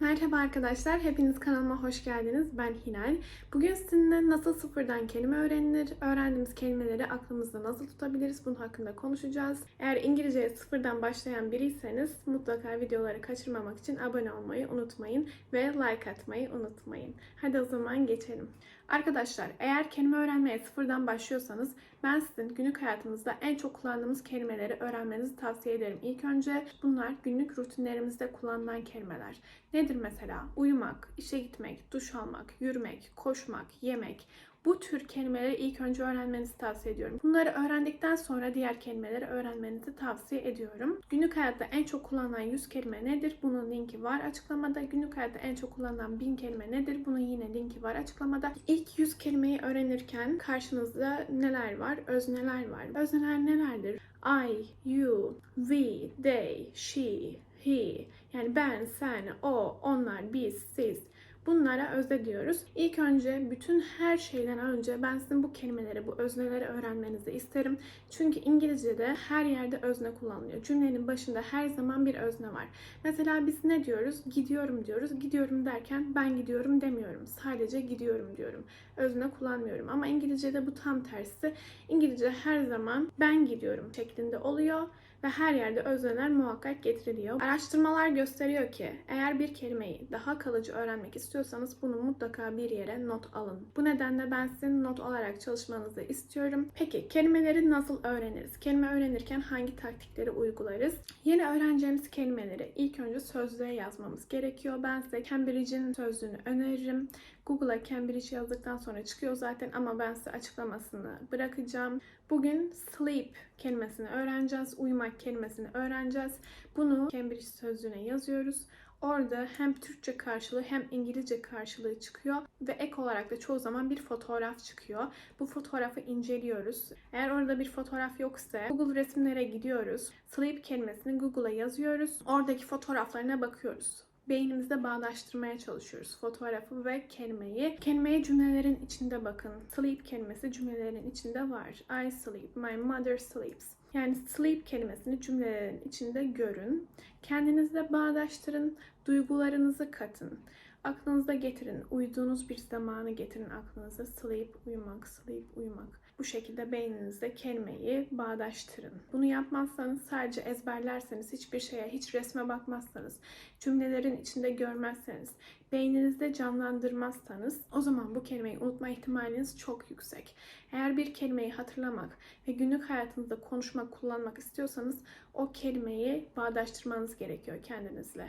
Merhaba arkadaşlar, hepiniz kanalıma hoş geldiniz. Ben Hilal. Bugün sizinle nasıl sıfırdan kelime öğrenilir, öğrendiğimiz kelimeleri aklımızda nasıl tutabiliriz bunun hakkında konuşacağız. Eğer İngilizceye sıfırdan başlayan biriyseniz mutlaka videoları kaçırmamak için abone olmayı unutmayın ve like atmayı unutmayın. Hadi o zaman geçelim. Arkadaşlar eğer kelime öğrenmeye sıfırdan başlıyorsanız ben sizin günlük hayatınızda en çok kullandığımız kelimeleri öğrenmenizi tavsiye ederim. İlk önce bunlar günlük rutinlerimizde kullanılan kelimeler. Nedir mesela? Uyumak, işe gitmek, duş almak, yürümek, koşmak, yemek. Bu tür kelimeleri ilk önce öğrenmenizi tavsiye ediyorum. Bunları öğrendikten sonra diğer kelimeleri öğrenmenizi tavsiye ediyorum. Günlük hayatta en çok kullanılan 100 kelime nedir? Bunun linki var açıklamada. Günlük hayatta en çok kullanılan 1000 kelime nedir? Bunun yine linki var açıklamada. İlk 100 kelimeyi öğrenirken karşınızda neler var? Özneler var. Özneler nelerdir? I, you, we, they, she, he. Yani ben, sen, o, onlar, biz, siz. Bunlara özne diyoruz. İlk önce bütün her şeyden önce ben sizin bu kelimeleri, bu özneleri öğrenmenizi isterim. Çünkü İngilizce'de her yerde özne kullanılıyor. Cümlenin başında her zaman bir özne var. Mesela biz ne diyoruz? Gidiyorum diyoruz. Gidiyorum derken ben gidiyorum demiyorum. Sadece gidiyorum diyorum. Özne kullanmıyorum. Ama İngilizce'de bu tam tersi. İngilizce her zaman ben gidiyorum şeklinde oluyor ve her yerde özneler muhakkak getiriliyor. Araştırmalar gösteriyor ki eğer bir kelimeyi daha kalıcı öğrenmek istiyorsanız bunu mutlaka bir yere not alın. Bu nedenle ben sizin not alarak çalışmanızı istiyorum. Peki kelimeleri nasıl öğreniriz? Kelime öğrenirken hangi taktikleri uygularız? Yeni öğreneceğimiz kelimeleri ilk önce sözlüğe yazmamız gerekiyor. Ben size Cambridge'in sözlüğünü öneririm. Google'a Cambridge yazdıktan sonra çıkıyor zaten ama ben size açıklamasını bırakacağım. Bugün sleep kelimesini öğreneceğiz. Uyumak kelimesini öğreneceğiz. Bunu Cambridge sözlüğüne yazıyoruz. Orada hem Türkçe karşılığı hem İngilizce karşılığı çıkıyor ve ek olarak da çoğu zaman bir fotoğraf çıkıyor. Bu fotoğrafı inceliyoruz. Eğer orada bir fotoğraf yoksa Google resimlere gidiyoruz. Sleep kelimesini Google'a yazıyoruz. Oradaki fotoğraflarına bakıyoruz beynimizde bağdaştırmaya çalışıyoruz fotoğrafı ve kelimeyi. Kelimeye cümlelerin içinde bakın. Sleep kelimesi cümlelerin içinde var. I sleep, my mother sleeps. Yani sleep kelimesini cümlelerin içinde görün. Kendinizle bağdaştırın, duygularınızı katın. Aklınıza getirin, uyuduğunuz bir zamanı getirin aklınıza. Sleep, uyumak, sleep, uyumak. Bu şekilde beyninizde kelimeyi bağdaştırın. Bunu yapmazsanız sadece ezberlerseniz, hiçbir şeye, hiç resme bakmazsanız, cümlelerin içinde görmezseniz, beyninizde canlandırmazsanız o zaman bu kelimeyi unutma ihtimaliniz çok yüksek. Eğer bir kelimeyi hatırlamak ve günlük hayatınızda konuşmak, kullanmak istiyorsanız o kelimeyi bağdaştırmanız gerekiyor kendinizle.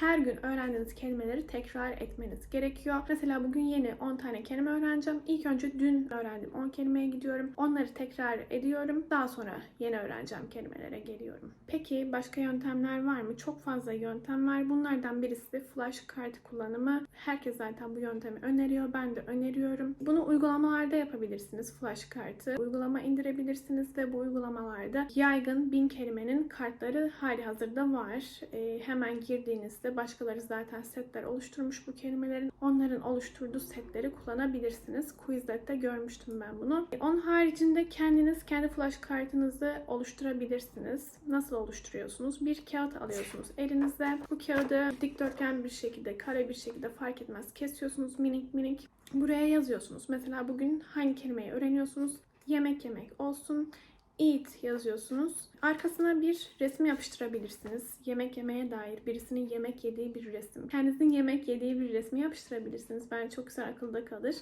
Her gün öğrendiğiniz kelimeleri tekrar etmeniz gerekiyor. Mesela bugün yeni 10 tane kelime öğreneceğim. İlk önce dün öğrendim 10 kelimeye gidiyorum. Onları tekrar ediyorum. Daha sonra yeni öğreneceğim kelimelere geliyorum. Peki başka yöntemler var mı? Çok fazla yöntem var. Bunlardan birisi flash kart kullanımı. Herkes zaten bu yöntemi öneriyor. Ben de öneriyorum. Bunu uygulamalarda yapabilirsiniz flash kartı. Uygulama indirebilirsiniz ve bu uygulamalarda yaygın bin kelimenin kartları hali hazırda var. E, hemen girdiğinizde başkaları zaten setler oluşturmuş bu kelimelerin. Onların oluşturduğu setleri kullanabilirsiniz. Quizlet'te görmüştüm ben bunu. E, onun haricinde kendiniz kendi flash kartınızı oluşturabilirsiniz. Nasıl oluşturuyorsunuz? Bir kağıt alıyorsunuz elinize. Bu kağıdı dikdörtgen bir şekilde, kare bir şekilde fark etmez kesiyorsunuz minik minik. Buraya yazıyorsunuz. Mesela bugün hangi kelimeyi öğreniyorsunuz? Yemek yemek olsun. Eat yazıyorsunuz. Arkasına bir resim yapıştırabilirsiniz. Yemek yemeye dair birisinin yemek yediği bir resim. Kendinizin yemek yediği bir resmi yapıştırabilirsiniz. Bence çok güzel akılda kalır.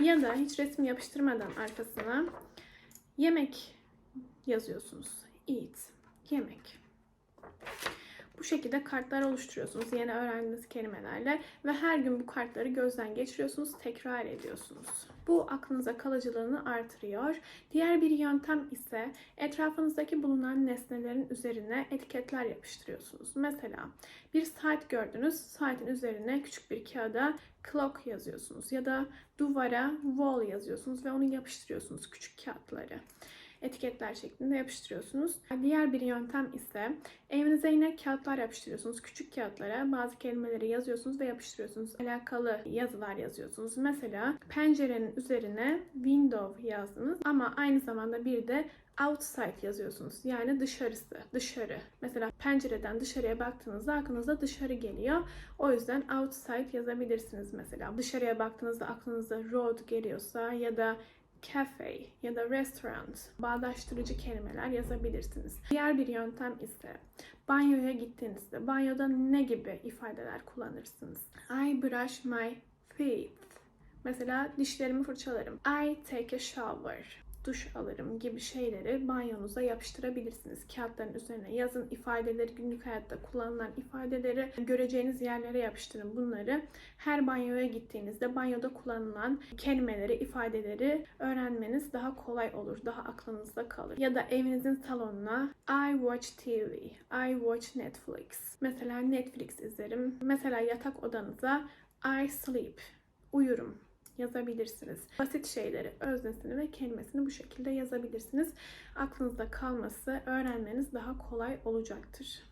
Ya da hiç resim yapıştırmadan arkasına yemek yazıyorsunuz. Eat. Yemek. Bu şekilde kartlar oluşturuyorsunuz yeni öğrendiğiniz kelimelerle ve her gün bu kartları gözden geçiriyorsunuz, tekrar ediyorsunuz. Bu aklınıza kalıcılığını artırıyor. Diğer bir yöntem ise etrafınızdaki bulunan nesnelerin üzerine etiketler yapıştırıyorsunuz. Mesela bir saat gördünüz, saatin üzerine küçük bir kağıda clock yazıyorsunuz ya da duvara wall yazıyorsunuz ve onu yapıştırıyorsunuz küçük kağıtları. Etiketler şeklinde yapıştırıyorsunuz. Diğer bir yöntem ise evinize yine kağıtlar yapıştırıyorsunuz. Küçük kağıtlara bazı kelimeleri yazıyorsunuz ve yapıştırıyorsunuz. Alakalı yazılar yazıyorsunuz. Mesela pencerenin üzerine window yazdınız ama aynı zamanda bir de outside yazıyorsunuz. Yani dışarısı, dışarı. Mesela pencereden dışarıya baktığınızda aklınıza dışarı geliyor. O yüzden outside yazabilirsiniz mesela. Dışarıya baktığınızda aklınıza road geliyorsa ya da cafe ya da restaurant bağdaştırıcı kelimeler yazabilirsiniz. Diğer bir yöntem ise banyoya gittiğinizde banyoda ne gibi ifadeler kullanırsınız? I brush my teeth. Mesela dişlerimi fırçalarım. I take a shower duş alırım gibi şeyleri banyonuza yapıştırabilirsiniz. Kağıtların üzerine yazın ifadeleri, günlük hayatta kullanılan ifadeleri göreceğiniz yerlere yapıştırın bunları. Her banyoya gittiğinizde banyoda kullanılan kelimeleri, ifadeleri öğrenmeniz daha kolay olur, daha aklınızda kalır. Ya da evinizin salonuna I watch TV, I watch Netflix. Mesela Netflix izlerim. Mesela yatak odanıza I sleep, uyurum yazabilirsiniz. Basit şeyleri, öznesini ve kelimesini bu şekilde yazabilirsiniz. Aklınızda kalması, öğrenmeniz daha kolay olacaktır.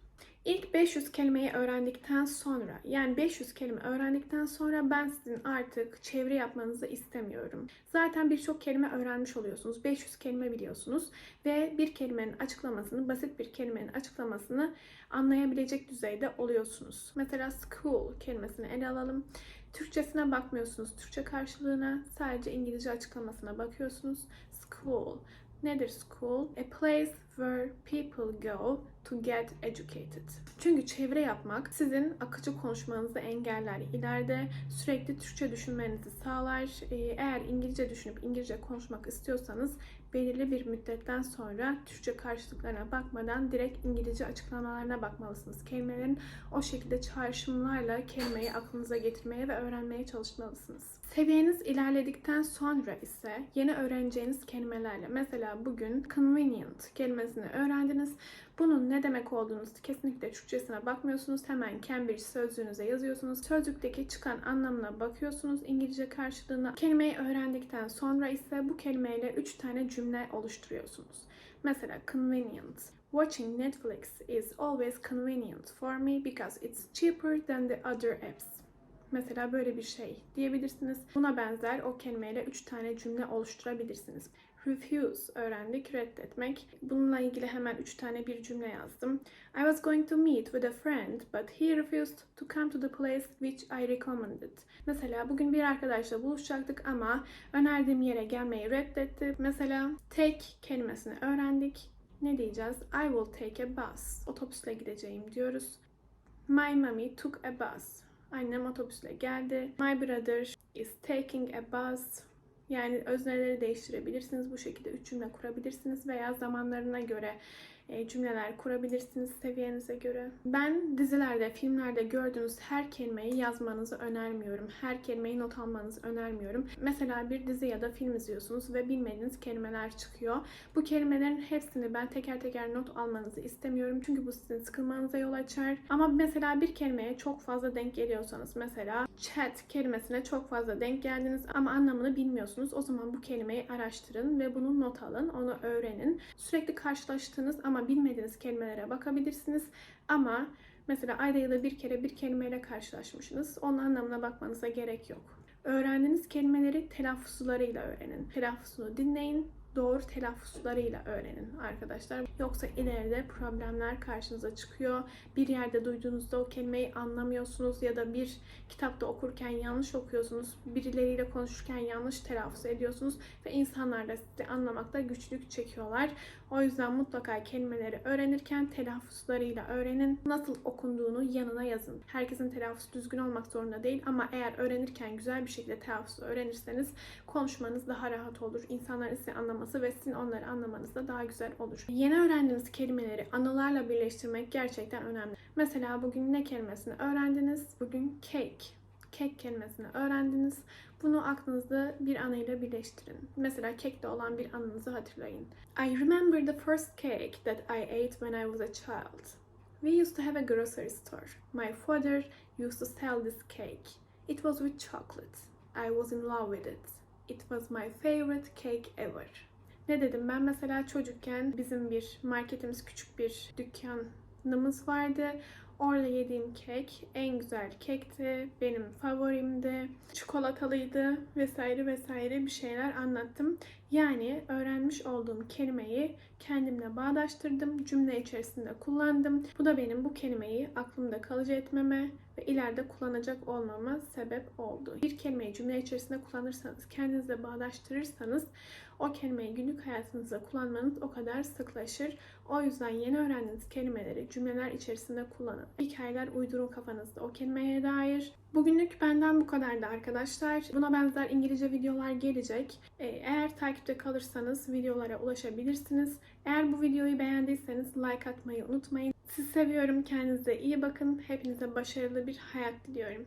İlk 500 kelimeyi öğrendikten sonra, yani 500 kelime öğrendikten sonra ben sizin artık çeviri yapmanızı istemiyorum. Zaten birçok kelime öğrenmiş oluyorsunuz. 500 kelime biliyorsunuz ve bir kelimenin açıklamasını, basit bir kelimenin açıklamasını anlayabilecek düzeyde oluyorsunuz. Mesela school kelimesini ele alalım. Türkçesine bakmıyorsunuz. Türkçe karşılığına sadece İngilizce açıklamasına bakıyorsunuz. School. Nedir school? A place where people go to get educated. Çünkü çevre yapmak sizin akıcı konuşmanızı engeller. İleride sürekli Türkçe düşünmenizi sağlar. Ee, Eğer İngilizce düşünüp İngilizce konuşmak istiyorsanız belirli bir müddetten sonra Türkçe karşılıklarına bakmadan direkt İngilizce açıklamalarına bakmalısınız. Kelimelerin o şekilde çağrışımlarla kelimeyi aklınıza getirmeye ve öğrenmeye çalışmalısınız. Seviyeniz ilerledikten sonra ise yeni öğreneceğiniz kelimelerle mesela bugün convenient kelimesini öğrendiniz. Bunun ne demek olduğunu kesinlikle Türkçesine bakmıyorsunuz. Hemen Cambridge sözlüğünüze yazıyorsunuz. Sözlükteki çıkan anlamına bakıyorsunuz. İngilizce karşılığına. Kelimeyi öğrendikten sonra ise bu kelimeyle 3 tane cümle oluşturuyorsunuz. Mesela convenient. Watching Netflix is always convenient for me because it's cheaper than the other apps. Mesela böyle bir şey diyebilirsiniz. Buna benzer o kelimeyle 3 tane cümle oluşturabilirsiniz. Refuse öğrendik, reddetmek. Bununla ilgili hemen 3 tane bir cümle yazdım. I was going to meet with a friend but he refused to come to the place which I recommended. Mesela bugün bir arkadaşla buluşacaktık ama önerdiğim yere gelmeyi reddetti. Mesela take kelimesini öğrendik. Ne diyeceğiz? I will take a bus. Otobüsle gideceğim diyoruz. My mommy took a bus. Annem otobüsle geldi. My brother is taking a bus. Yani özneleri değiştirebilirsiniz. Bu şekilde üç cümle kurabilirsiniz veya zamanlarına göre cümleler kurabilirsiniz seviyenize göre. Ben dizilerde, filmlerde gördüğünüz her kelimeyi yazmanızı önermiyorum. Her kelimeyi not almanızı önermiyorum. Mesela bir dizi ya da film izliyorsunuz ve bilmediğiniz kelimeler çıkıyor. Bu kelimelerin hepsini ben teker teker not almanızı istemiyorum. Çünkü bu sizin sıkılmanıza yol açar. Ama mesela bir kelimeye çok fazla denk geliyorsanız mesela chat kelimesine çok fazla denk geldiniz ama anlamını bilmiyorsunuz. O zaman bu kelimeyi araştırın ve bunu not alın, onu öğrenin. Sürekli karşılaştığınız ama bilmediğiniz kelimelere bakabilirsiniz. Ama mesela ayda yılda bir kere bir kelimeyle karşılaşmışsınız. Onun anlamına bakmanıza gerek yok. Öğrendiğiniz kelimeleri telaffuzlarıyla öğrenin. Telaffuzunu dinleyin, doğru telaffuzlarıyla öğrenin arkadaşlar. Yoksa ileride problemler karşınıza çıkıyor. Bir yerde duyduğunuzda o kelimeyi anlamıyorsunuz ya da bir kitapta okurken yanlış okuyorsunuz. Birileriyle konuşurken yanlış telaffuz ediyorsunuz ve insanlar da sizi anlamakta güçlük çekiyorlar. O yüzden mutlaka kelimeleri öğrenirken telaffuzlarıyla öğrenin. Nasıl okunduğunu yanına yazın. Herkesin telaffuzu düzgün olmak zorunda değil ama eğer öğrenirken güzel bir şekilde telaffuzu öğrenirseniz konuşmanız daha rahat olur. İnsanların sizi anlaması ve sizin onları anlamanız da daha güzel olur. Yeni öğrendiğiniz kelimeleri anılarla birleştirmek gerçekten önemli. Mesela bugün ne kelimesini öğrendiniz? Bugün cake. Kek kelimesini öğrendiniz. Bunu aklınızda bir anıyla birleştirin. Mesela kekte olan bir anınızı hatırlayın. I remember the first cake that I ate when I was a child. We used to have a grocery store. My father used to sell this cake. It was with chocolate. I was in love with it. It was my favorite cake ever. Ne dedim? Ben mesela çocukken bizim bir marketimiz küçük bir dükkanımız vardı. Orada yediğim kek en güzel kekti. Benim favorimdi. Çikolatalıydı vesaire vesaire bir şeyler anlattım. Yani öğrenmiş olduğum kelimeyi kendimle bağdaştırdım. Cümle içerisinde kullandım. Bu da benim bu kelimeyi aklımda kalıcı etmeme ve ileride kullanacak olmama sebep oldu. Bir kelimeyi cümle içerisinde kullanırsanız, kendinizle bağdaştırırsanız o kelimeyi günlük hayatınızda kullanmanız o kadar sıklaşır. O yüzden yeni öğrendiğiniz kelimeleri cümleler içerisinde kullanın. Hikayeler uydurun kafanızda o kelimeye dair. Bugünlük benden bu kadardı arkadaşlar. Buna benzer İngilizce videolar gelecek. Ee, Eğer takipte kalırsanız videolara ulaşabilirsiniz. Eğer bu videoyu beğendiyseniz like atmayı unutmayın. Sizi seviyorum. Kendinize iyi bakın. Hepinize başarılı bir hayat diliyorum.